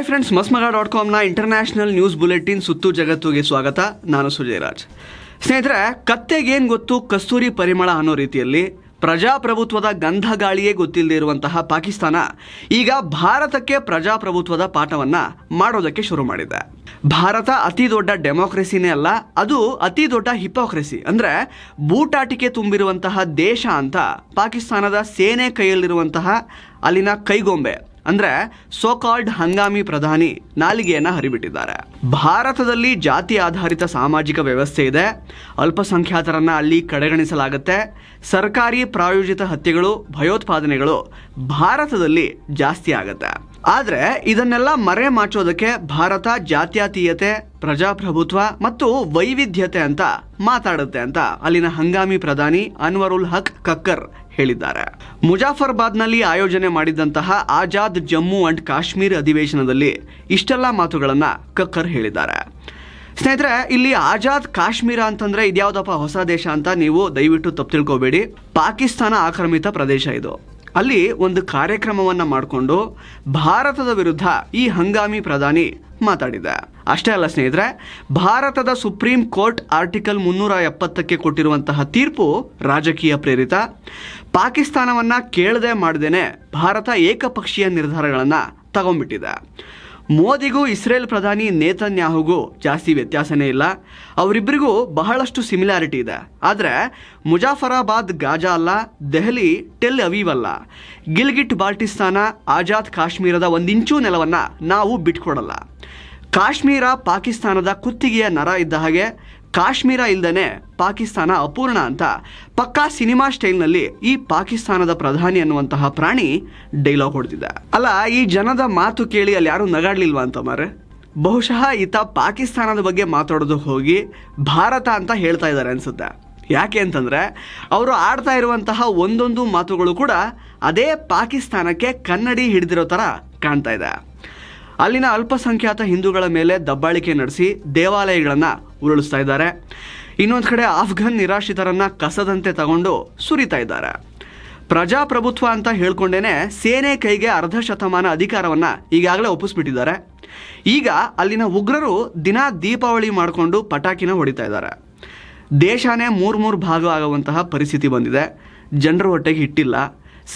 Hi friends ಮಸ್ಮಗ dot ಕಾಮ್ನ international news bulletin ಸುತ್ತು ಜಗತ್ತುಗೆ ಸ್ವಾಗತ. ನಾನು ಸುಜಯರಾಜ್. ಸ್ನೇಹಿತರೆ, ಕತ್ತೆಗೇನು ಗೊತ್ತು, ಕಸ್ತೂರಿ ಪರಿಮಳ ಅನ್ನೋ ರೀತಿಯಲ್ಲಿ ಪ್ರಜಾಪ್ರಭುತ್ವದ ಗಂಧ ಗಾಳಿಯೇ ಗೊತ್ತಿಲ್ಲದೆ ಇರುವಂತಹ ಪಾಕಿಸ್ತಾನ ಈಗ ಭಾರತಕ್ಕೆ ಪ್ರಜಾಪ್ರಭುತ್ವದ ಪಾಠವನ್ನ ಮಾಡೋದಕ್ಕೆ ಶುರು ಮಾಡಿದೆ. ಭಾರತ ಅತಿ ದೊಡ್ಡ ಡೆಮೋಕ್ರೆಸಿನೇ ಅಲ್ಲ, ಅದು ಅತಿ ದೊಡ್ಡ ಹಿಪೋಕ್ರೆಸಿ. ಅಂದರೆ ಬೂಟಾಟಿಕೆ ತುಂಬಿರುವಂತಹ ದೇಶ ಅಂತ ಪಾಕಿಸ್ತಾನದ ಸೇನೆ ಕೈಯಲ್ಲಿರುವಂತಹ ಅಲ್ಲಿನ ಕೈಗೊಂಬೆ. ಅಂದ್ರೆ ಸೋಕಾಲ್ಡ್ ಹಂಗಾಮಿ ಪ್ರಧಾನಿ ನಾಲಿಗೆಯನ್ನ ಹರಿಬಿಟ್ಟಿದ್ದಾರೆ. ಭಾರತದಲ್ಲಿ ಜಾತಿ ಆಧಾರಿತ ಸಾಮಾಜಿಕ ವ್ಯವಸ್ಥೆ ಇದೆ. ಅಲ್ಪಸಂಖ್ಯಾತರನ್ನ ಅಲ್ಲಿ ಕಡೆಗಣಿಸಲಾಗುತ್ತೆ. ಸರ್ಕಾರಿ ಪ್ರಾಯೋಜಿತ ಹತ್ಯೆಗಳು, ಭಯೋತ್ಪಾದನೆಗಳು ಭಾರತದಲ್ಲಿ ಜಾಸ್ತಿ ಆಗುತ್ತೆ. ಆದ್ರೆ ಇದನ್ನೆಲ್ಲ ಮರೆ ಮಾಚೋದಕ್ಕೆ ಭಾರತ ಜಾತ್ಯತೀಯತೆ, ಪ್ರಜಾಪ್ರಭುತ್ವ ಮತ್ತು ವೈವಿಧ್ಯತೆ ಅಂತ ಮಾತಾಡುತ್ತೆ ಅಂತ ಅಲ್ಲಿನ ಹಂಗಾಮಿ ಪ್ರಧಾನಿ ಅನ್ವರುಲ್ ಹಕ್ ಕಕ್ಕರ್ ಹೇಳಿದ್ದಾರೆ. ಮುಜಾಫರ್ಬಾದ್ನಲ್ಲಿ ಆಯೋಜನೆ ಮಾಡಿದಂತಹ ಆಜಾದ್ ಜಮ್ಮು ಅಂಡ್ ಕಾಶ್ಮೀರ್ ಅಧಿವೇಶನದಲ್ಲಿ ಇಷ್ಟೆಲ್ಲ ಮಾತುಗಳನ್ನು ಕಕ್ಕರ್ ಹೇಳಿದ್ದಾರೆ. ಸ್ನೇಹಿತರೆ, ಇಲ್ಲಿ ಆಜಾದ್ ಕಾಶ್ಮೀರ ಅಂತಂದ್ರೆ ಇದ್ಯಾವುದಪ್ಪ ಹೊಸ ದೇಶ ಅಂತ ನೀವು ದಯವಿಟ್ಟು ತಪ್ಪು ತಿಳ್ಕೋಬೇಡಿ ಪಾಕಿಸ್ತಾನ ಆಕ್ರಮಿತ ಪ್ರದೇಶ ಇದು. ಅಲ್ಲಿ ಒಂದು ಕಾರ್ಯಕ್ರಮವನ್ನು ಮಾಡಿಕೊಂಡು ಭಾರತದ ವಿರುದ್ಧ ಈ ಹಂಗಾಮಿ ಪ್ರಧಾನಿ ಮಾತಾಡಿದೆ. ಅಷ್ಟೇ ಅಲ್ಲ ಸ್ನೇಹಿತರೆ, ಭಾರತದ ಸುಪ್ರೀಂ ಕೋರ್ಟ್ ಆರ್ಟಿಕಲ್ ಮುನ್ನೂರ ಎಪ್ಪತ್ತಕ್ಕೆ ಕೊಟ್ಟಿರುವಂತಹ ತೀರ್ಪು ರಾಜಕೀಯ ಪ್ರೇರಿತ. ಪಾಕಿಸ್ತಾನವನ್ನು ಕೇಳದೆ ಮಾಡದೇನೆ ಭಾರತ ಏಕಪಕ್ಷೀಯ ನಿರ್ಧಾರಗಳನ್ನು ತಗೊಂಡ್ಬಿಟ್ಟಿದೆ. ಮೋದಿಗೂ ಇಸ್ರೇಲ್ ಪ್ರಧಾನಿ ನೇತನ್ಯಾಹುಗೂ ಜಾಸ್ತಿ ವ್ಯತ್ಯಾಸನೇ ಇಲ್ಲ. ಅವರಿಬ್ಬರಿಗೂ ಬಹಳಷ್ಟು ಸಿಮಿಲಾರಿಟಿ ಇದೆ. ಆದರೆ ಮುಜಾಫರಾಬಾದ್ ಗಾಜಾ ಅಲ್ಲ, ದೆಹಲಿ ಟೆಲ್ ಅವೀವ್ ಅಲ್ಲ. ಗಿಲ್ಗಿಟ್ ಬಾಲ್ಟಿಸ್ತಾನ, ಆಜಾದ್ ಕಾಶ್ಮೀರದ ಒಂದಿಂಚೂ ನೆಲವನ್ನು ನಾವು ಬಿಟ್ಕೊಡಲ್ಲ. ಕಾಶ್ಮೀರ ಪಾಕಿಸ್ತಾನದ ಕುತ್ತಿಗೆಯ ನರ ಇದ್ದ ಹಾಗೆ ಕಾಶ್ಮೀರ ಇಲ್ದೇನೆ ಪಾಕಿಸ್ತಾನ ಅಪೂರ್ಣ ಅಂತ ಪಕ್ಕಾ ಸಿನಿಮಾ ಸ್ಟೈಲ್ನಲ್ಲಿ ಈ ಪಾಕಿಸ್ತಾನದ ಪ್ರಧಾನಿ ಅನ್ನುವಂತಹ ಪ್ರಾಣಿ ಡೈಲಾಗ್ ಹೊಡೆದಿದೆ. ಅಲ್ಲ, ಈ ಜನದ ಮಾತು ಕೇಳಿ ಅಲ್ಲಿ ಯಾರು ನಗಾಡ್ಲಿಲ್ವಾ ಅಂತ ಮಾರೆ ಬಹುಶಃ ಈತ ಪಾಕಿಸ್ತಾನದ ಬಗ್ಗೆ ಮಾತಾಡೋದು ಹೋಗಿ ಭಾರತ ಅಂತ ಹೇಳ್ತಾ ಇದ್ದಾರೆ ಅನ್ಸುತ್ತೆ. ಯಾಕೆ ಅಂತಂದರೆ ಅವರು ಆಡ್ತಾ ಇರುವಂತಹ ಒಂದೊಂದು ಮಾತುಗಳು ಕೂಡ ಅದೇ ಪಾಕಿಸ್ತಾನಕ್ಕೆ ಕನ್ನಡಿ ಹಿಡಿದಿರೋ ಥರ ಕಾಣ್ತಾ ಇದೆ. ಅಲ್ಲಿನ ಅಲ್ಪಸಂಖ್ಯಾತ ಹಿಂದೂಗಳ ಮೇಲೆ ದಬ್ಬಾಳಿಕೆ ನಡೆಸಿ ದೇವಾಲಯಗಳನ್ನು ಉರುಳಿಸ್ತಾ ಇದ್ದಾರೆ. ಇನ್ನೊಂದು ಕಡೆ ಆಫ್ಘನ್ ನಿರಾಶ್ರಿತರನ್ನ ಕಸದಂತೆ ತಗೊಂಡು ಸುರಿತಾ ಇದ್ದಾರೆ. ಪ್ರಜಾಪ್ರಭುತ್ವ ಅಂತ ಹೇಳ್ಕೊಂಡೇನೆ ಸೇನೆ ಕೈಗೆ ಅರ್ಧ ಶತಮಾನ ಅಧಿಕಾರವನ್ನು ಈಗಾಗಲೇ ಒಪ್ಪಿಸ್ಬಿಟ್ಟಿದ್ದಾರೆ. ಈಗ ಅಲ್ಲಿನ ಉಗ್ರರು ದಿನ ದೀಪಾವಳಿ ಮಾಡಿಕೊಂಡು ಪಟಾಕಿನ ಹೊಡಿತಾ ಇದ್ದಾರೆ. ದೇಶನೇ ಮೂರು ಮೂರು ಭಾಗ ಆಗುವಂತಹ ಪರಿಸ್ಥಿತಿ ಬಂದಿದೆ. ಜನರ ಹೊಟ್ಟೆಗೆ ಹಿಟ್ಟಿಲ್ಲ.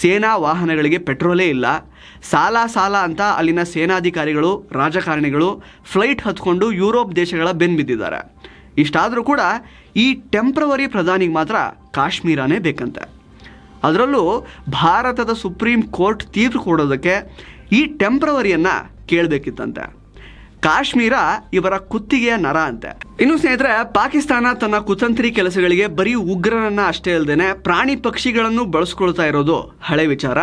ಸೇನಾ ವಾಹನಗಳಿಗೆ ಪೆಟ್ರೋಲೇ ಇಲ್ಲ. ಸಾಲ ಸಾಲ ಅಂತ ಅಲ್ಲಿನ ಸೇನಾಧಿಕಾರಿಗಳು, ರಾಜಕಾರಣಿಗಳು ಫ್ಲೈಟ್ ಹತ್ಕೊಂಡು ಯುರೋಪ್ ದೇಶಗಳ ಬೆನ್ಬಿದ್ದಿದ್ದಾರೆ ಇಷ್ಟಾದರೂ ಕೂಡ ಈ ಟೆಂಪ್ರವರಿ ಪ್ರಧಾನಿಗೆ ಮಾತ್ರ ಕಾಶ್ಮೀರನೇ ಬೇಕಂತೆ. ಅದರಲ್ಲೂ ಭಾರತದ ಸುಪ್ರೀಂ ಕೋರ್ಟ್ ತೀರ್ಪು ಕೊಡೋದಕ್ಕೆ ಈ ಟೆಂಪ್ರವರಿಯನ್ನು ಕೇಳಬೇಕಿತ್ತಂತೆ. ಕಾಶ್ಮೀರ ಇವರ ಕುತ್ತಿಗೆಯ ನರ ಅಂತೆ. ಇನ್ನು ಸ್ನೇಹಿತರೆ, ಪಾಕಿಸ್ತಾನ ತನ್ನ ಕುತಂತ್ರಿ ಕೆಲಸಗಳಿಗೆ ಬರೀ ಉಗ್ರರನ್ನ ಅಷ್ಟೇ ಅಲ್ಲದೆ ಪ್ರಾಣಿ ಪಕ್ಷಿಗಳನ್ನು ಬಳಸ್ಕೊಳ್ತಾ ಇರೋದು ಹಳೆ ವಿಚಾರ.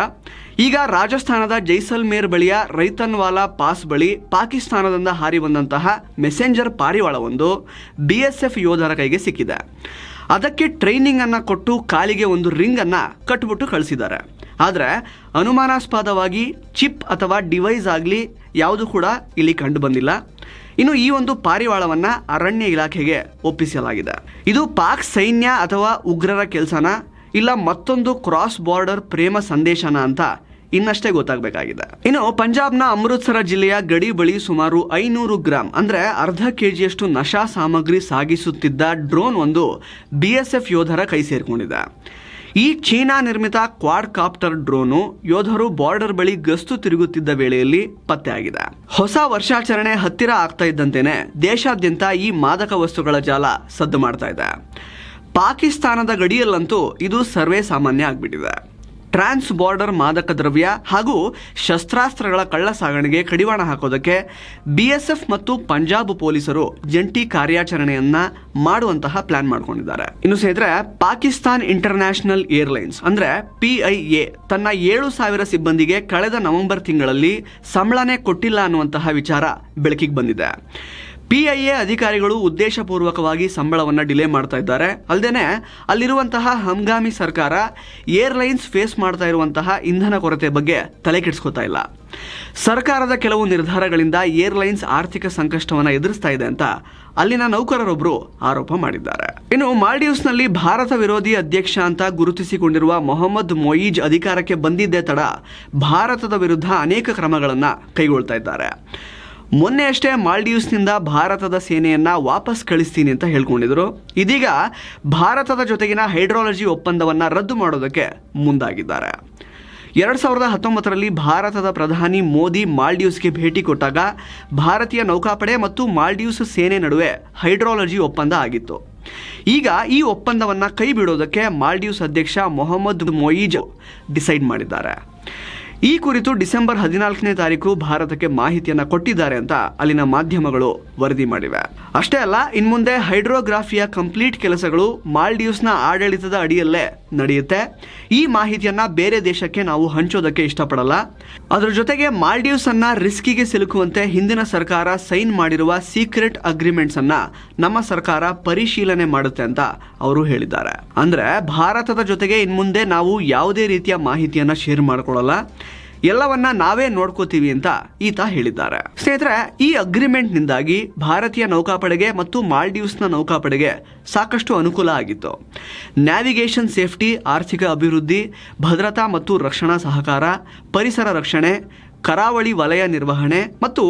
ಈಗ ರಾಜಸ್ಥಾನದ ಜೈಸಲ್ಮೇರ್ ಬಳಿಯ ರೈತನ್ವಾಲಾ ಪಾಸ್ ಬಳಿ ಪಾಕಿಸ್ತಾನದಿಂದ ಹಾರಿ ಬಂದಂತಹ ಮೆಸೆಂಜರ್ ಪಾರಿವಾಳವೊಂದು ಬಿ ಎಸ್ ಎಫ್ ಯೋಧರ ಕೈಗೆ ಸಿಕ್ಕಿದೆ. ಅದಕ್ಕೆ ಟ್ರೈನಿಂಗ್ ಅನ್ನ ಕೊಟ್ಟು ಕಾಲಿಗೆ ಒಂದು ರಿಂಗ್ ಅನ್ನ ಕಟ್ಬಿಟ್ಟು ಕಳಿಸಿದ್ದಾರೆ. ಆದರೆ ಅನುಮಾನಾಸ್ಪದವಾಗಿ ಚಿಪ್ ಅಥವಾ ಡಿವೈಸ್ ಆಗಲಿ ಯಾವುದು ಕೂಡ ಇಲ್ಲಿ ಕಂಡು ಬಂದಿಲ್ಲ. ಇನ್ನು ಈ ಒಂದು ಪಾರಿವಾಳವನ್ನು ಅರಣ್ಯ ಇಲಾಖೆಗೆ ಒಪ್ಪಿಸಲಾಗಿದೆ. ಇದು ಪಾಕ್ ಸೈನ್ಯ ಅಥವಾ ಉಗ್ರರ ಕೆಲಸನ? ಇಲ್ಲ ಮತ್ತೊಂದು ಕ್ರಾಸ್ ಬಾರ್ಡರ್ ಪ್ರೇಮ ಸಂದೇಶನ ಅಂತ ಇನ್ನಷ್ಟೇ ಗೊತ್ತಾಗಬೇಕಾಗಿದೆ. ಇನ್ನು ಪಂಜಾಬ್ನ ಅಮೃತ್ಸರ ಜಿಲ್ಲೆಯ ಗಡಿ ಬಳಿ ಸುಮಾರು ಐನೂರು ಗ್ರಾಂ, ಅಂದರೆ ಅರ್ಧ ಕೆಜಿಯಷ್ಟು ನಶಾ ಸಾಮಗ್ರಿ ಸಾಗಿಸುತ್ತಿದ್ದ ಡ್ರೋನ್ ಒಂದು ಬಿ ಎಸ್ ಎಫ್ ಯೋಧರ ಕೈ ಸೇರಿಕೊಂಡಿದೆ. ಈ ಚೀನಾ ನಿರ್ಮಿತ ಕ್ವಾಡ್ ಕಾಪ್ಟರ್ ಡ್ರೋನು ಯೋಧರು ಬಾರ್ಡರ್ ಬಳಿ ಗಸ್ತು ತಿರುಗುತ್ತಿದ್ದ ವೇಳೆಯಲ್ಲಿ ಪತ್ತೆಯಾಗಿದೆ. ಹೊಸ ವರ್ಷಾಚರಣೆ ಹತ್ತಿರ ಆಗ್ತಾ ಇದ್ದಂತೆಯೇ ದೇಶಾದ್ಯಂತ ಈ ಮಾದಕ ವಸ್ತುಗಳ ಜಾಲ ಸದ್ದು ಮಾಡ್ತಾ ಇದೆ. ಪಾಕಿಸ್ತಾನದ ಗಡಿಯಲ್ಲಂತೂ ಇದು ಸರ್ವೇ ಸಾಮಾನ್ಯ ಆಗ್ಬಿಟ್ಟಿದೆ. ಟ್ರಾನ್ಸ್ ಬಾರ್ಡರ್ ಮಾದಕ ದ್ರವ್ಯ ಹಾಗೂ ಶಸ್ತ್ರಾಸ್ತ್ರಗಳ ಕಳ್ಳ ಸಾಗಣೆಗೆ ಕಡಿವಾಣ ಹಾಕೋದಕ್ಕೆ ಬಿಎಸ್ಎಫ್ ಮತ್ತು ಪಂಜಾಬ್ ಪೊಲೀಸರು ಜಂಟಿ ಕಾರ್ಯಾಚರಣೆಯನ್ನ ಮಾಡುವಂತಹ ಪ್ಲಾನ್ ಮಾಡ್ಕೊಂಡಿದ್ದಾರೆ. ಇನ್ನು ಸ್ನೇಹಿತರೆ, ಪಾಕಿಸ್ತಾನ್ ಇಂಟರ್ನ್ಯಾಷನಲ್ ಏರ್ಲೈನ್ಸ್ ಅಂದ್ರೆ ಪಿಐಎ ತನ್ನ ಏಳು ಸಾವಿರ ಸಿಬ್ಬಂದಿಗೆ ಕಳೆದ ನವೆಂಬರ್ ತಿಂಗಳಲ್ಲಿ ಸಂಬಳನೆ ಕೊಟ್ಟಿಲ್ಲ ಅನ್ನುವಂತಹ ವಿಚಾರ ಬೆಳಕಿಗೆ ಬಂದಿದೆ. ಪಿಐಎ ಅಧಿಕಾರಿಗಳು ಉದ್ದೇಶಪೂರ್ವಕವಾಗಿ ಸಂಬಳವನ್ನು ಡಿಲೇ ಮಾಡ್ತಾ ಇದ್ದಾರೆ. ಅಲ್ಲದೆ ಅಲ್ಲಿರುವಂತಹ ಹಂಗಾಮಿ ಸರ್ಕಾರ ಏರ್ಲೈನ್ಸ್ ಫೇಸ್ ಮಾಡ್ತಾ ಇರುವಂತಹ ಇಂಧನ ಕೊರತೆ ಬಗ್ಗೆ ತಲೆ ಕೆಡಿಸ್ಕೋತಾ ಇಲ್ಲ. ಸರ್ಕಾರದ ಕೆಲವು ನಿರ್ಧಾರಗಳಿಂದ ಏರ್ಲೈನ್ಸ್ ಆರ್ಥಿಕ ಸಂಕಷ್ಟವನ್ನು ಎದುರಿಸ್ತಾ ಇದೆ ಅಂತ ಅಲ್ಲಿನ ನೌಕರರೊಬ್ಬರು ಆರೋಪ ಮಾಡಿದ್ದಾರೆ. ಇನ್ನು ಮಾಲ್ಡೀವ್ಸ್ನಲ್ಲಿ ಭಾರತ ವಿರೋಧಿ ಅಧ್ಯಕ್ಷ ಅಂತ ಗುರುತಿಸಿಕೊಂಡಿರುವ ಮೊಹಮ್ಮದ್ ಮೊಯೀಜ್ ಅಧಿಕಾರಕ್ಕೆ ಬಂದಿದ್ದೇ ತಡ ಭಾರತದ ವಿರುದ್ಧ ಅನೇಕ ಕ್ರಮಗಳನ್ನು ಕೈಗೊಳ್ತಾ ಇದ್ದಾರೆ. ಮೊನ್ನೆ ಅಷ್ಟೇ ಮಾಲ್ಡೀವ್ಸ್ನಿಂದ ಭಾರತದ ಸೇನೆಯನ್ನ ವಾಪಸ್ ಕಳಿಸ್ತೀನಿ ಅಂತ ಹೇಳ್ಕೊಂಡಿದ್ರು. ಇದೀಗ ಭಾರತದ ಜೊತೆಗಿನ ಹೈಡ್ರಾಲಜಿ ಒಪ್ಪಂದವನ್ನ ರದ್ದು ಮಾಡೋದಕ್ಕೆ ಮುಂದಾಗಿದ್ದಾರೆ. ಎರಡು ಸಾವಿರದ ಹತ್ತೊಂಬತ್ತರಲ್ಲಿ ಭಾರತದ ಪ್ರಧಾನಿ ಮೋದಿ ಮಾಲ್ಡೀವ್ಸ್ಗೆ ಭೇಟಿ ಕೊಟ್ಟಾಗ ಭಾರತೀಯ ನೌಕಾಪಡೆ ಮತ್ತು ಮಾಲ್ಡೀವ್ಸ್ ಸೇನೆ ನಡುವೆ ಹೈಡ್ರಾಲಜಿ ಒಪ್ಪಂದ ಆಗಿತ್ತು. ಈಗ ಈ ಒಪ್ಪಂದವನ್ನು ಕೈ ಬಿಡೋದಕ್ಕೆ ಮಾಲ್ಡೀವ್ಸ್ ಅಧ್ಯಕ್ಷ ಮೊಹಮ್ಮದ್ ಮೊಯೀಜ್ ಡಿಸೈಡ್ ಮಾಡಿದ್ದಾರೆ. ಈ ಕುರಿತು ಡಿಸೆಂಬರ್ ಹದಿನಾಲ್ಕನೇ ತಾರೀಕು ಭಾರತಕ್ಕೆ ಮಾಹಿತಿಯನ್ನ ಕೊಟ್ಟಿದ್ದಾರೆ ಅಂತ ಅಲ್ಲಿನ ಮಾಧ್ಯಮಗಳು ವರದಿ ಮಾಡಿವೆ. ಅಷ್ಟೇ ಅಲ್ಲ, ಇನ್ಮುಂದೆ ಹೈಡ್ರೋಗ್ರಾಫಿಯ ಕಂಪ್ಲೀಟ್ ಕೆಲಸಗಳು ಮಾಲ್ಡೀವ್ಸ್ನ ಆಡಳಿತದ ಅಡಿಯಲ್ಲೇ ನಡೆಯುತ್ತೆ. ಈ ಮಾಹಿತಿಯನ್ನ ಬೇರೆ ದೇಶಕ್ಕೆ ನಾವು ಹಂಚೋದಕ್ಕೆ ಇಷ್ಟಪಡಲ್ಲ. ಅದರ ಜೊತೆಗೆ ಮಾಲ್ಡೀವ್ಸ್ ಅನ್ನ ರಿಸ್ಕಿಗೆ ಸಿಲುಕುವಂತೆ ಹಿಂದಿನ ಸರ್ಕಾರ ಸೈನ್ ಮಾಡಿರುವ ಸೀಕ್ರೆಟ್ ಅಗ್ರಿಮೆಂಟ್ಸ್ ಅನ್ನ ನಮ್ಮ ಸರ್ಕಾರ ಪರಿಶೀಲನೆ ಮಾಡುತ್ತೆ ಅಂತ ಅವರು ಹೇಳಿದ್ದಾರೆ. ಅಂದ್ರೆ ಭಾರತದ ಜೊತೆಗೆ ಇನ್ಮುಂದೆ ನಾವು ಯಾವುದೇ ರೀತಿಯ ಮಾಹಿತಿಯನ್ನ ಶೇರ್ ಮಾಡ್ಕೊಳ್ಳಲ್ಲ. ಎಲ್ಲವನ್ನ ನಾವೇ ನೋಡ್ಕೋತೀವಿ ಅಂತ ಈತ ಹೇಳಿದ್ದಾರೆ. ಸ್ನೇಹಿತರೆ, ಈ ಅಗ್ರಿಮೆಂಟ್ ನಿಂದಾಗಿ ಭಾರತೀಯ ನೌಕಾಪಡೆಗೆ ಮತ್ತು ಮಾಲ್ಡೀವ್ಸ್ನ ನೌಕಾಪಡೆಗೆ ಸಾಕಷ್ಟು ಅನುಕೂಲ ಆಗಿತ್ತು. ನ್ಯಾವಿಗೇಷನ್ ಸೇಫ್ಟಿ ಆರ್ಥಿಕ ಅಭಿವೃದ್ಧಿ, ಭದ್ರತಾ ಮತ್ತು ರಕ್ಷಣಾ ಸಹಕಾರ, ಪರಿಸರ ರಕ್ಷಣೆ ಕರಾವಳಿ ವಲಯ ನಿರ್ವಹಣೆ ಮತ್ತು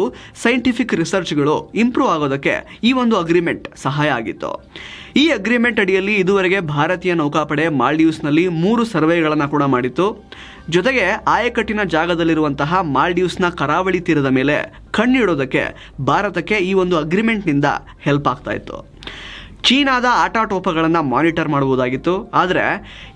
ಸೈಂಟಿಫಿಕ್ ರಿಸರ್ಚ್ಗಳು ಇಂಪ್ರೂವ್ ಆಗೋದಕ್ಕೆ ಈ ಒಂದು ಅಗ್ರಿಮೆಂಟ್ ಸಹಾಯ ಆಗಿತ್ತು. ಈ ಅಗ್ರಿಮೆಂಟ್ ಅಡಿಯಲ್ಲಿ ಇದುವರೆಗೆ ಭಾರತೀಯ ನೌಕಾಪಡೆ ಮಾಲ್ಡೀವ್ಸ್ನಲ್ಲಿ ಮೂರು ಸರ್ವೆಗಳನ್ನು ಕೂಡ ಮಾಡಿತ್ತು. ಜೊತೆಗೆ ಆಯಕಟ್ಟಿನ ಜಾಗದಲ್ಲಿರುವಂತಹ ಮಾಲ್ಡೀವ್ಸ್ನ ಕರಾವಳಿ ತೀರದ ಮೇಲೆ ಕಣ್ಣಿಡೋದಕ್ಕೆ ಭಾರತಕ್ಕೆ ಈ ಒಂದು ಅಗ್ರಿಮೆಂಟ್ನಿಂದ ಹೆಲ್ಪ್ ಆಗ್ತಾ ಇತ್ತು. ಚೀನಾದ ಆಟಾಟೋಪಗಳನ್ನು ಮಾನಿಟರ್ ಮಾಡುವುದಾಗಿತ್ತು. ಆದರೆ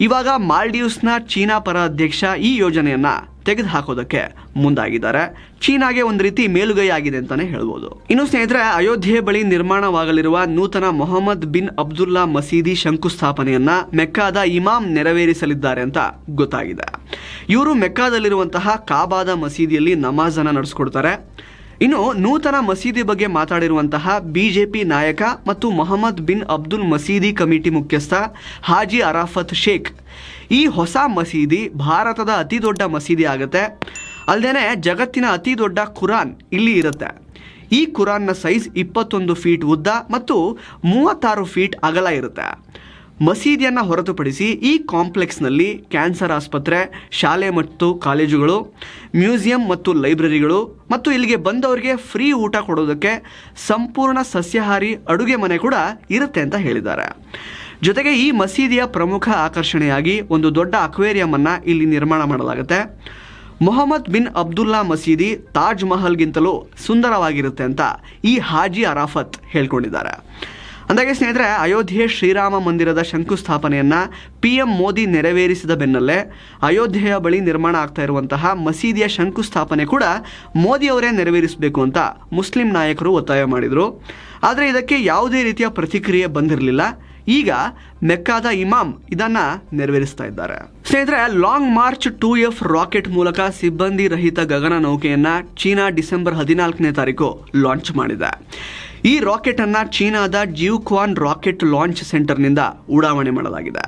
ಇವಾಗ ಮಾಲ್ಡೀವ್ಸ್ನ ಚೀನಾ ಪರ ಅಧ್ಯಕ್ಷ ಈ ಯೋಜನೆಯನ್ನ ತೆಗೆದುಹಾಕೋದಕ್ಕೆ ಮುಂದಾಗಿದ್ದಾರೆ. ಚೀನಾಗೆ ಒಂದು ರೀತಿ ಮೇಲುಗೈ ಆಗಿದೆ ಅಂತಾನೆ ಹೇಳ್ಬೋದು. ಇನ್ನು ಸ್ನೇಹಿತರೆ, ಅಯೋಧ್ಯೆ ಬಳಿ ನಿರ್ಮಾಣವಾಗಲಿರುವ ನೂತನ ಮೊಹಮ್ಮದ್ ಬಿನ್ ಅಬ್ದುಲ್ಲಾ ಮಸೀದಿ ಶಂಕುಸ್ಥಾಪನೆಯನ್ನ ಮೆಕ್ಕಾದ ಇಮಾಮ್ ನೆರವೇರಿಸಲಿದ್ದಾರೆ ಅಂತ ಗೊತ್ತಾಗಿದೆ. ಇವರು ಮೆಕ್ಕಾದಲ್ಲಿರುವಂತಹ ಕಾಬಾದ ಮಸೀದಿಯಲ್ಲಿ ನಮಾಜನ್ನು ನಡೆಸ್ಕೊಡ್ತಾರೆ. ಇನ್ನು ನೂತನ ಮಸೀದಿ ಬಗ್ಗೆ ಮಾತಾಡಿರುವಂತಹ ಬಿಜೆಪಿ ನಾಯಕ ಮತ್ತು ಮೊಹಮ್ಮದ್ ಬಿನ್ ಅಬ್ದುಲ್ ಮಸೀದಿ ಕಮಿಟಿ ಮುಖ್ಯಸ್ಥ ಹಾಜಿ ಅರಾಫತ್ ಶೇಖ್. ಈ ಹೊಸ ಮಸೀದಿ ಭಾರತದ ಅತಿ ದೊಡ್ಡ ಮಸೀದಿ ಆಗುತ್ತೆ. ಅಲ್ಲದೆ ಜಗತ್ತಿನ ಅತಿ ದೊಡ್ಡ ಕುರಾನ್ ಇಲ್ಲಿ ಇರುತ್ತೆ. ಈ ಕುರಾನ್ನ ಸೈಜ್ ಇಪ್ಪತ್ತೊಂದು ಫೀಟ್ ಉದ್ದ ಮತ್ತು ಮೂವತ್ತಾರು ಫೀಟ್ ಅಗಲ ಇರುತ್ತೆ. ಮಸೀದಿಯನ್ನು ಹೊರತುಪಡಿಸಿ ಈ ಕಾಂಪ್ಲೆಕ್ಸ್ನಲ್ಲಿ ಕ್ಯಾನ್ಸರ್ ಆಸ್ಪತ್ರೆ, ಶಾಲೆ ಮತ್ತು ಕಾಲೇಜುಗಳು, ಮ್ಯೂಸಿಯಂ ಮತ್ತು ಲೈಬ್ರರಿಗಳು ಮತ್ತು ಇಲ್ಲಿಗೆ ಬಂದವರಿಗೆ ಫ್ರೀ ಊಟ ಕೊಡೋದಕ್ಕೆ ಸಂಪೂರ್ಣ ಸಸ್ಯಾಹಾರಿ ಅಡುಗೆ ಮನೆ ಕೂಡ ಇರುತ್ತೆ ಅಂತ ಹೇಳಿದ್ದಾರೆ. ಜೊತೆಗೆ ಈ ಮಸೀದಿಯ ಪ್ರಮುಖ ಆಕರ್ಷಣೆಯಾಗಿ ಒಂದು ದೊಡ್ಡ ಅಕ್ವೇರಿಯಂ ಅನ್ನ ಇಲ್ಲಿ ನಿರ್ಮಾಣ ಮಾಡಲಾಗುತ್ತೆ. ಮೊಹಮ್ಮದ್ ಬಿನ್ ಅಬ್ದುಲ್ಲಾ ಮಸೀದಿ ತಾಜ್ ಮಹಲ್ಗಿಂತಲೂ ಸುಂದರವಾಗಿರುತ್ತೆ ಅಂತ ಈ ಹಾಜಿ ಅರಾಫತ್ ಹೇಳ್ಕೊಂಡಿದ್ದಾರೆ. ಅಂದಾಗೆ ಸ್ನೇಹಿತರೆ, ಅಯೋಧ್ಯೆ ಶ್ರೀರಾಮ ಮಂದಿರದ ಶಂಕುಸ್ಥಾಪನೆಯನ್ನು ಪಿ ಎಂ ಮೋದಿ ನೆರವೇರಿಸಿದ ಬೆನ್ನಲ್ಲೇ ಅಯೋಧ್ಯೆಯ ಬಳಿ ನಿರ್ಮಾಣ ಆಗ್ತಾ ಇರುವಂತಹ ಮಸೀದಿಯ ಶಂಕುಸ್ಥಾಪನೆ ಕೂಡ ಮೋದಿಯವರೇ ನೆರವೇರಿಸಬೇಕು ಅಂತ ಮುಸ್ಲಿಂ ನಾಯಕರು ಒತ್ತಾಯ ಮಾಡಿದರು. ಆದರೆ ಇದಕ್ಕೆ ಯಾವುದೇ ರೀತಿಯ ಪ್ರತಿಕ್ರಿಯೆ ಬಂದಿರಲಿಲ್ಲ. ಈಗ ಮೆಕ್ಕಾದ ಇಮಾಮ್ ಇದನ್ನ ನೆರವೇರಿಸ್ತಾ ಇದ್ದಾರೆ. ಸ್ನೇಹಿತರೆ, long march two F rocket ಮೂಲಕ ಸಿಬ್ಬಂದಿ ರಹಿತ ಗಗನ ನೌಕೆಯನ್ನ ಚೀನಾ ಡಿಸೆಂಬರ್ ಹದಿನಾಲ್ಕನೇ ತಾರೀಕು ಲಾಂಚ್ ಮಾಡಿದೆ. ಈ ರಾಕೆಟ್ ಅನ್ನು ಚೀನಾದ ಜಿಯುಕ್ವಾನ್ ರಾಕೆಟ್ ಲಾಂಚ್ ಸೆಂಟರ್ನಿಂದ ಉಡಾವಣೆ ಮಾಡಲಾಗಿದೆ.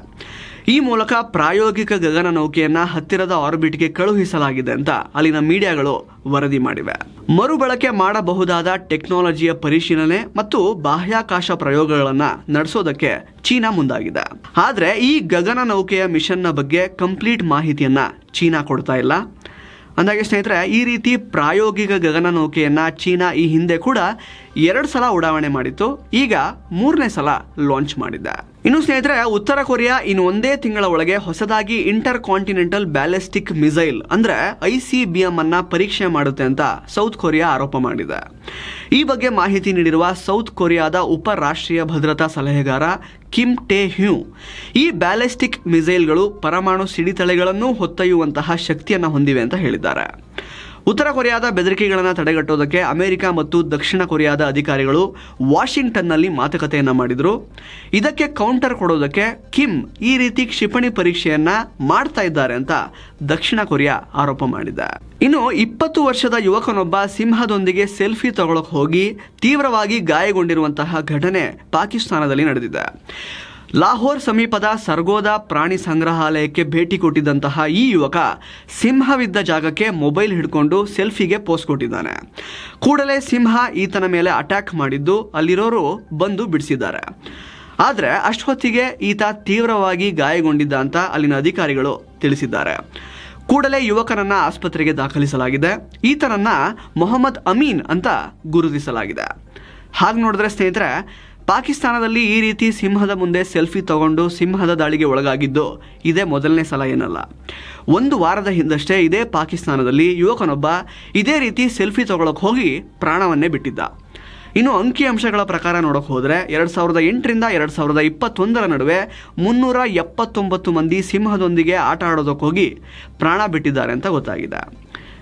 ಈ ಮೂಲಕ ಪ್ರಾಯೋಗಿಕ ಗಗನ ನೌಕೆಯನ್ನ ಹತ್ತಿರದ ಆರ್ಬಿಟ್ಗೆ ಕಳುಹಿಸಲಾಗಿದೆ ಅಂತ ಅಲ್ಲಿನ ಮೀಡಿಯಾಗಳು ವರದಿ ಮಾಡಿವೆ. ಮರುಬಳಕೆ ಮಾಡಬಹುದಾದ ಟೆಕ್ನಾಲಜಿಯ ಪರಿಶೀಲನೆ ಮತ್ತು ಬಾಹ್ಯಾಕಾಶ ಪ್ರಯೋಗಗಳನ್ನು ನಡೆಸೋದಕ್ಕೆ ಚೀನಾ ಮುಂದಾಗಿದೆ. ಆದರೆ ಈ ಗಗನ ನೌಕೆಯ ಮಿಷನ್ನ ಬಗ್ಗೆ ಕಂಪ್ಲೀಟ್ ಮಾಹಿತಿಯನ್ನ ಚೀನಾ ಕೊಡ್ತಾ ಇಲ್ಲ. ಅಂದಾಗೆ ಸ್ನೇಹಿತರೆ, ಈ ರೀತಿ ಪ್ರಾಯೋಗಿಕ ಗಗನನೌಕೆಯನ್ನು ಚೀನಾ ಈ ಹಿಂದೆ ಕೂಡ ಎರಡು ಸಲ ಉಡಾವಣೆ ಮಾಡಿತ್ತು. ಈಗ ಮೂರನೇ ಸಲ ಲಾಂಚ್ ಮಾಡಿದೆ ಇನ್ನು ಸ್ನೇಹಿತರೆ, ಉತ್ತರ ಕೊರಿಯಾ ಇನ್ನು ಒಂದೇ ತಿಂಗಳ ಒಳಗೆ ಹೊಸದಾಗಿ ಇಂಟರ್ ಕಾಂಟಿನೆಂಟಲ್ ಬ್ಯಾಲಿಸ್ಟಿಕ್ ಮಿಸೈಲ್ ಅಂದ್ರೆ ಐ ಸಿ ಬಿ ಎಂ ಅನ್ನ ಪರೀಕ್ಷೆ ಮಾಡುತ್ತೆ ಅಂತ ಸೌತ್ ಕೊರಿಯಾ ಆರೋಪ ಮಾಡಿದೆ. ಈ ಬಗ್ಗೆ ಮಾಹಿತಿ ನೀಡಿರುವ ಸೌತ್ ಕೊರಿಯಾದ ಉಪ ರಾಷ್ಟ್ರೀಯ ಭದ್ರತಾ ಸಲಹೆಗಾರ ಕಿಮ್ ಟೆ ಹ್ಯೂ ಈ ಬ್ಯಾಲಿಸ್ಟಿಕ್ ಮಿಸೈಲ್ಗಳು ಪರಮಾಣು ಸಿಡಿತಳೆಗಳನ್ನು ಹೊತ್ತೊಯ್ಯುವಂತಹ ಶಕ್ತಿಯನ್ನು ಹೊಂದಿವೆ ಅಂತ ಹೇಳಿದ್ದಾರೆ. ಉತ್ತರ ಕೊರಿಯಾದ ಬೆದರಿಕೆಗಳನ್ನು ತಡೆಗಟ್ಟೋದಕ್ಕೆ ಅಮೆರಿಕ ಮತ್ತು ದಕ್ಷಿಣ ಕೊರಿಯಾದ ಅಧಿಕಾರಿಗಳು ವಾಷಿಂಗ್ಟನ್ನಲ್ಲಿ ಮಾತುಕತೆಯನ್ನು ಮಾಡಿದರು. ಇದಕ್ಕೆ ಕೌಂಟರ್ ಕೊಡೋದಕ್ಕೆ ಕಿಮ್ ಈ ರೀತಿ ಕ್ಷಿಪಣಿ ಪರೀಕ್ಷೆಯನ್ನು ಮಾಡ್ತಾ ಇದ್ದಾರೆ ಅಂತ ದಕ್ಷಿಣ ಕೊರಿಯಾ ಆರೋಪ ಮಾಡಿದೆ. ಇನ್ನು ಇಪ್ಪತ್ತು ವರ್ಷದ ಯುವಕನೊಬ್ಬ ಸಿಂಹದೊಂದಿಗೆ ಸೆಲ್ಫಿ ತಗೊಳಕ್ಕೆ ಹೋಗಿ ತೀವ್ರವಾಗಿ ಗಾಯಗೊಂಡಿರುವಂತಹ ಘಟನೆ ಪಾಕಿಸ್ತಾನದಲ್ಲಿ ನಡೆದಿದೆ. ಲಾಹೋರ್ ಸಮೀಪದ ಸರ್ಗೋದಾ ಪ್ರಾಣಿ ಸಂಗ್ರಹಾಲಯಕ್ಕೆ ಭೇಟಿ ಕೊಟ್ಟಿದ್ದಂತಹ ಈ ಯುವಕ ಸಿಂಹವಿದ್ದ ಜಾಗಕ್ಕೆ ಮೊಬೈಲ್ ಹಿಡ್ಕೊಂಡು ಸೆಲ್ಫಿಗೆ ಪೋಸ್ಟ್ ಕೊಟ್ಟಿದ್ದಾನೆ. ಕೂಡಲೇ ಸಿಂಹ ಈತನ ಮೇಲೆ ಅಟ್ಯಾಕ್ ಮಾಡಿದ್ದು ಅಲ್ಲಿರೋರು ಬಂದು ಬಿಡಿಸಿದ್ದಾರೆ. ಆದರೆ ಅಷ್ಟೊತ್ತಿಗೆ ಈತ ತೀವ್ರವಾಗಿ ಗಾಯಗೊಂಡಿದ್ದ ಅಂತ ಅಲ್ಲಿನ ಅಧಿಕಾರಿಗಳು ತಿಳಿಸಿದ್ದಾರೆ. ಕೂಡಲೇ ಯುವಕನನ್ನ ಆಸ್ಪತ್ರೆಗೆ ದಾಖಲಿಸಲಾಗಿದೆ. ಈತನನ್ನ ಮೊಹಮ್ಮದ್ ಅಮೀನ್ ಅಂತ ಗುರುತಿಸಲಾಗಿದೆ. ಹಾಗೆ ನೋಡಿದ್ರೆ ಸ್ನೇಹಿತರೆ ಪಾಕಿಸ್ತಾನದಲ್ಲಿ ಈ ರೀತಿ ಸಿಂಹದ ಮುಂದೆ ಸೆಲ್ಫಿ ತಗೊಂಡು ಸಿಂಹದ ದಾಳಿಗೆ ಒಳಗಾಗಿದ್ದು ಇದೇ ಮೊದಲನೇ ಸಲ ಏನಲ್ಲ. ಒಂದು ವಾರದ ಹಿಂದಷ್ಟೇ ಇದೇ ಪಾಕಿಸ್ತಾನದಲ್ಲಿ ಯುವಕನೊಬ್ಬ ಇದೇ ರೀತಿ ಸೆಲ್ಫಿ ತಗೊಳಕ್ಕೆ ಹೋಗಿ ಪ್ರಾಣವನ್ನೇ ಬಿಟ್ಟಿದ್ದ. ಇನ್ನು ಅಂಕಿಅಂಶಗಳ ಪ್ರಕಾರ ನೋಡೋಕೆ ಹೋದರೆ ಎರಡು ಸಾವಿರದ ಎಂಟರಿಂದ ಎರಡು ಸಾವಿರದ ಇಪ್ಪತ್ತೊಂದರ ನಡುವೆ ಮುನ್ನೂರ ಎಪ್ಪತ್ತೊಂಬತ್ತು ಮಂದಿ ಸಿಂಹದೊಂದಿಗೆ ಆಟ ಆಡೋದಕ್ಕೆ ಹೋಗಿ ಪ್ರಾಣ ಬಿಟ್ಟಿದ್ದಾರೆ ಅಂತ ಗೊತ್ತಾಗಿದೆ.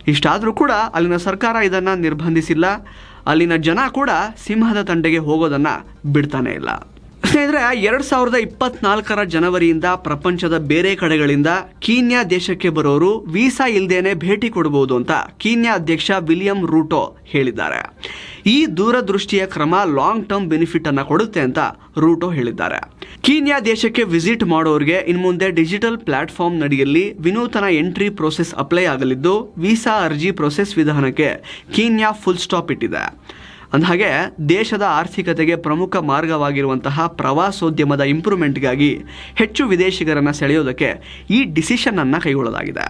ಇಷ್ಟಾದರೂ ಕೂಡ ಅಲ್ಲಿನ ಸರ್ಕಾರ ಇದನ್ನು ನಿರ್ಬಂಧಿಸಿಲ್ಲ. ಅಲ್ಲಿನ ಜನ ಕೂಡ ಸಿಂಹದ ತಂಡೆಗೆ ಹೋಗೋದನ್ನು ಬಿಡ್ತಾನೆ ಇಲ್ಲ. ಸ್ನೇಹಿತರೆ, ಎರಡು ಸಾವಿರದ ಇಪ್ಪತ್ನಾಲ್ಕರ ಜನವರಿಯಿಂದ ಪ್ರಪಂಚದ ಬೇರೆ ಕಡೆಗಳಿಂದ ಕೀನ್ಯಾ ದೇಶಕ್ಕೆ ಬರೋರು ವೀಸಾ ಇಲ್ದೇನೆ ಭೇಟಿ ಕೊಡಬಹುದು ಅಂತ ಕೀನ್ಯಾ ಅಧ್ಯಕ್ಷ ವಿಲಿಯಂ ರೂಟೋ ಹೇಳಿದ್ದಾರೆ. ಈ ದೂರದೃಷ್ಟಿಯ ಕ್ರಮ ಲಾಂಗ್ ಟರ್ಮ್ ಬೆನಿಫಿಟ್ ಅನ್ನು ಕೊಡುತ್ತೆ ಅಂತ ರೂಟೋ ಹೇಳಿದ್ದಾರೆ. ಕೀನ್ಯಾ ದೇಶಕ್ಕೆ ವಿಸಿಟ್ ಮಾಡೋರಿಗೆ ಇನ್ಮುಂದೆ ಡಿಜಿಟಲ್ ಪ್ಲಾಟ್ಫಾರ್ಮ್ ನಡಿಯಲ್ಲಿ ವಿನೂತನ ಎಂಟ್ರಿ ಪ್ರೋಸೆಸ್ ಅಪ್ಲೈ ಆಗಲಿದ್ದು, ವೀಸಾ ಅರ್ಜಿ ಪ್ರೋಸೆಸ್ ವಿಧಾನಕ್ಕೆ ಕೀನ್ಯಾ ಫುಲ್ ಸ್ಟಾಪ್ ಇಟ್ಟಿದೆ. ಅಂದಹಾಗೆ, ದೇಶದ ಆರ್ಥಿಕತೆಗೆ ಪ್ರಮುಖ ಮಾರ್ಗವಾಗಿರುವಂತಹ ಪ್ರವಾಸೋದ್ಯಮದ ಇಂಪ್ರೂವ್ಮೆಂಟ್ಗಾಗಿ ಹೆಚ್ಚು ವಿದೇಶಿಗರನ್ನು ಸೆಳೆಯೋದಕ್ಕೆ ಈ ಡಿಸಿಷನನ್ನು ಕೈಗೊಳ್ಳಲಾಗಿದೆ.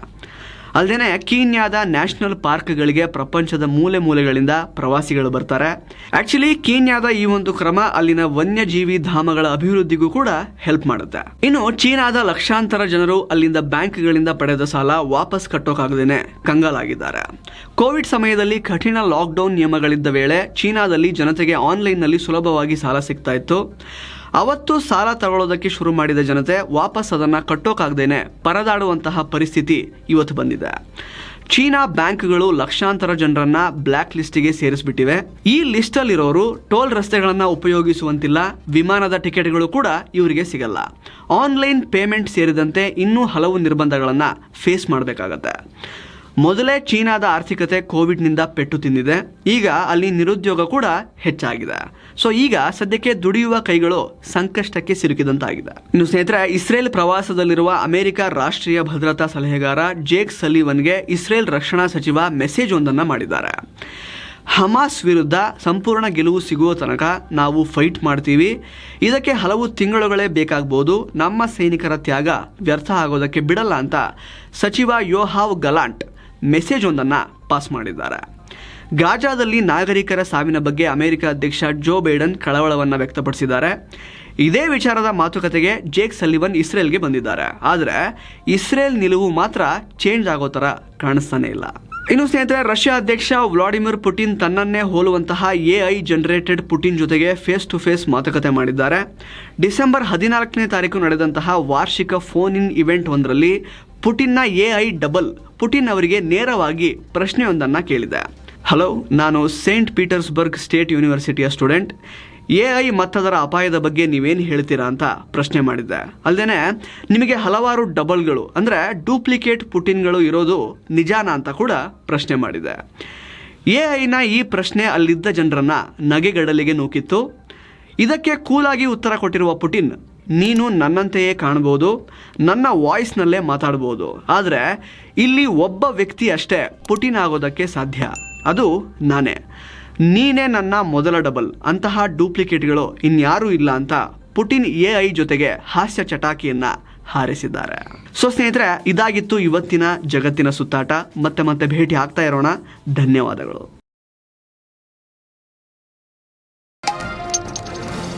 ಅಲ್ಲದೆ ಕೀನ್ಯಾದ ನ್ಯಾಷನಲ್ ಪಾರ್ಕ್ಗಳಿಗೆ ಪ್ರಪಂಚದ ಮೂಲೆ ಮೂಲೆಗಳಿಂದ ಪ್ರವಾಸಿಗಳು ಬರ್ತಾರೆ. ಆಕ್ಚುಲಿ ಕೀನ್ಯಾದ ಈ ಒಂದು ಕ್ರಮ ಅಲ್ಲಿನ ವನ್ಯಜೀವಿ ಧಾಮಗಳ ಅಭಿವೃದ್ಧಿಗೂ ಕೂಡ ಹೆಲ್ಪ್ ಮಾಡುತ್ತೆ. ಇನ್ನು ಚೀನಾದ ಲಕ್ಷಾಂತರ ಜನರು ಅಲ್ಲಿಂದ ಬ್ಯಾಂಕ್ಗಳಿಂದ ಪಡೆದ ಸಾಲ ವಾಪಸ್ ಕಟ್ಟೋಕಾಗದೇನೆ ಕಂಗಾಲಾಗಿದ್ದಾರೆ. ಕೋವಿಡ್ ಸಮಯದಲ್ಲಿ ಕಠಿಣ ಲಾಕ್ಡೌನ್ ನಿಯಮಗಳಿದ್ದ ವೇಳೆ ಚೀನಾದಲ್ಲಿ ಜನತೆಗೆ ಆನ್ಲೈನ್ನಲ್ಲಿ ಸುಲಭವಾಗಿ ಸಾಲ ಸಿಗ್ತಾ ಇತ್ತು. ಅವತ್ತು ಸಾಲ ತಗೊಳ್ಳೋದಕ್ಕೆ ಶುರು ಮಾಡಿದ ಜನತೆ ವಾಪಸ್ ಅದನ್ನು ಕಟ್ಟೋಕಾಗ್ದೇನೆ ಪರದಾಡುವಂತಹ ಪರಿಸ್ಥಿತಿ ಇವತ್ತು ಬಂದಿದೆ. ಚೀನಾ ಬ್ಯಾಂಕ್ಗಳು ಲಕ್ಷಾಂತರ ಜನರನ್ನ ಬ್ಲ್ಯಾಕ್ ಲಿಸ್ಟಿಗೆ ಸೇರಿಸ್ಬಿಟ್ಟಿವೆ. ಈ ಲಿಸ್ಟಲ್ಲಿರೋರು ಟೋಲ್ ರಸ್ತೆಗಳನ್ನು ಉಪಯೋಗಿಸುವಂತಿಲ್ಲ, ವಿಮಾನದ ಟಿಕೆಟ್ಗಳು ಕೂಡ ಇವರಿಗೆ ಸಿಗಲ್ಲ. ಆನ್ಲೈನ್ ಪೇಮೆಂಟ್ ಸೇರಿದಂತೆ ಇನ್ನೂ ಹಲವು ನಿರ್ಬಂಧಗಳನ್ನು ಫೇಸ್ ಮಾಡಬೇಕಾಗತ್ತೆ. ಮೊದಲೇ ಚೀನಾದ ಆರ್ಥಿಕತೆ ಕೋವಿಡ್ನಿಂದ ಪೆಟ್ಟು ತಿಂದಿದೆ. ಈಗ ಅಲ್ಲಿ ನಿರುದ್ಯೋಗ ಕೂಡ ಹೆಚ್ಚಾಗಿದೆ. ಸೊ ಈಗ ಸದ್ಯಕ್ಕೆ ದುಡಿಯುವ ಕೈಗಳು ಸಂಕಷ್ಟಕ್ಕೆ ಸಿಲುಕಿದಂತಾಗಿದೆ. ಇನ್ನು ಸ್ನೇಹಿತರೆ, ಇಸ್ರೇಲ್ ಪ್ರವಾಸದಲ್ಲಿರುವ ಅಮೆರಿಕ ರಾಷ್ಟ್ರೀಯ ಭದ್ರತಾ ಸಲಹೆಗಾರ ಜೇಕ್ ಸಲೀವನ್ಗೆ ಇಸ್ರೇಲ್ ರಕ್ಷಣಾ ಸಚಿವ ಮೆಸೇಜ್ ಒಂದನ್ನು ಮಾಡಿದ್ದಾರೆ. ಹಮಾಸ್ ವಿರುದ್ಧ ಸಂಪೂರ್ಣ ಗೆಲುವು ಸಿಗುವ ತನಕ ನಾವು ಫೈಟ್ ಮಾಡ್ತೀವಿ. ಇದಕ್ಕೆ ಹಲವು ತಿಂಗಳುಗಳೇ ಬೇಕಾಗ್ಬೋದು. ನಮ್ಮ ಸೈನಿಕರ ತ್ಯಾಗ ವ್ಯರ್ಥ ಆಗೋದಕ್ಕೆ ಬಿಡಲ್ಲ ಅಂತ ಸಚಿವ ಯೋಹಾವ್ ಗಲಾಂಟ್ ಮೆಸೇಜ್ ಒಂದನ್ನು ಪಾಸ್ ಮಾಡಿದ್ದಾರೆ. ಗಾಜಾದಲ್ಲಿ ನಾಗರಿಕರ ಸಾವಿನ ಬಗ್ಗೆ ಅಮೆರಿಕ ಅಧ್ಯಕ್ಷ ಜೋ ಬೈಡನ್ ಕಳವಳವನ್ನು ವ್ಯಕ್ತಪಡಿಸಿದ್ದಾರೆ. ಇದೇ ವಿಚಾರದ ಮಾತುಕತೆಗೆ ಜೇಕ್ ಸಲ್ಲಿವನ್ ಇಸ್ರೇಲ್ಗೆ ಬಂದಿದ್ದಾರೆ. ಆದರೆ ಇಸ್ರೇಲ್ ನಿಲುವು ಮಾತ್ರ ಚೇಂಜ್ ಆಗೋ ಥರ ಕಾಣಿಸ್ತಾನೆ ಇಲ್ಲ. ಇನ್ನು ಸ್ನೇಹಿತರೆ, ರಷ್ಯಾ ಅಧ್ಯಕ್ಷ ವ್ಲಾಡಿಮಿರ್ ಪುಟಿನ್ ತನ್ನನ್ನೇ ಹೋಲುವಂತಹ ಎ ಐ ಜನರೇಟೆಡ್ ಪುಟಿನ್ ಜೊತೆಗೆ ಫೇಸ್ ಟು ಫೇಸ್ ಮಾತುಕತೆ ಮಾಡಿದ್ದಾರೆ. ಡಿಸೆಂಬರ್ ಹದಿನಾಲ್ಕನೇ ತಾರೀಕು ನಡೆದಂತಹ ವಾರ್ಷಿಕ ಫೋನ್ ಇನ್ ಇವೆಂಟ್ ಒಂದರಲ್ಲಿ ಪುಟಿನ್ನ ಎ ಐ ಡಬಲ್ ಪುಟಿನ್ ಅವರಿಗೆ ನೇರವಾಗಿ ಪ್ರಶ್ನೆಯೊಂದನ್ನು ಕೇಳಿದೆ. ಹಲೋ, ನಾನು ಸೇಂಟ್ ಪೀಟರ್ಸ್ಬರ್ಗ್ ಸ್ಟೇಟ್ ಯೂನಿವರ್ಸಿಟಿಯ ಸ್ಟೂಡೆಂಟ್. ಎ ಐ ಮತ್ತದರ ಅಪಾಯದ ಬಗ್ಗೆ ನೀವೇನು ಹೇಳ್ತೀರಾ ಅಂತ ಪ್ರಶ್ನೆ ಮಾಡಿದ್ದೆ. ಅಲ್ಲದೆ ನಿಮಗೆ ಹಲವಾರು ಡಬಲ್ಗಳು, ಅಂದರೆ ಡೂಪ್ಲಿಕೇಟ್ ಪುಟಿನ್ಗಳು ಇರೋದು ನಿಜಾನ ಅಂತ ಕೂಡ ಪ್ರಶ್ನೆ ಮಾಡಿದೆ. ಎ ಐನ ಈ ಪ್ರಶ್ನೆ ಅಲ್ಲಿದ್ದ ಜನರನ್ನು ನಗೆಗಡಲಿಗೆ ನೂಕಿತ್ತು. ಇದಕ್ಕೆ ಕೂಲಾಗಿ ಉತ್ತರ ಕೊಟ್ಟಿರುವ ಪುಟಿನ್ ನೀನು ನನ್ನಂತೆಯೇ ಕಾಣ್ಬೋದು ನನ್ನ ವಾಯ್ಸ್ನಲ್ಲೇ ಮಾತಾಡ್ಬೋದು ಆದರೆ ಇಲ್ಲಿ ಒಬ್ಬ ವ್ಯಕ್ತಿ ಅಷ್ಟೇ ಪುಟಿನ್ ಆಗೋದಕ್ಕೆ ಸಾಧ್ಯ. ಅದು ನಾನೇ. ನೀನೇ ನನ್ನ ಮೊದಲ ಡಬಲ್. ಅಂತಹ ಡೂಪ್ಲಿಕೇಟ್ಗಳು ಇನ್ಯಾರೂ ಇಲ್ಲ ಅಂತ ಪುಟಿನ್ ಎ ಐ ಜೊತೆಗೆ ಹಾಸ್ಯ ಚಟಾಕಿಯನ್ನು ಹಾರಿಸಿದ್ದಾರೆ. ಸೊ ಸ್ನೇಹಿತರೆ, ಇದಾಗಿತ್ತು ಇವತ್ತಿನ ಜಗತ್ತಿನ ಸುತ್ತಾಟ. ಮತ್ತೆ ಮತ್ತೆ ಭೇಟಿ ಆಗ್ತಾ ಇರೋಣ. ಧನ್ಯವಾದಗಳು.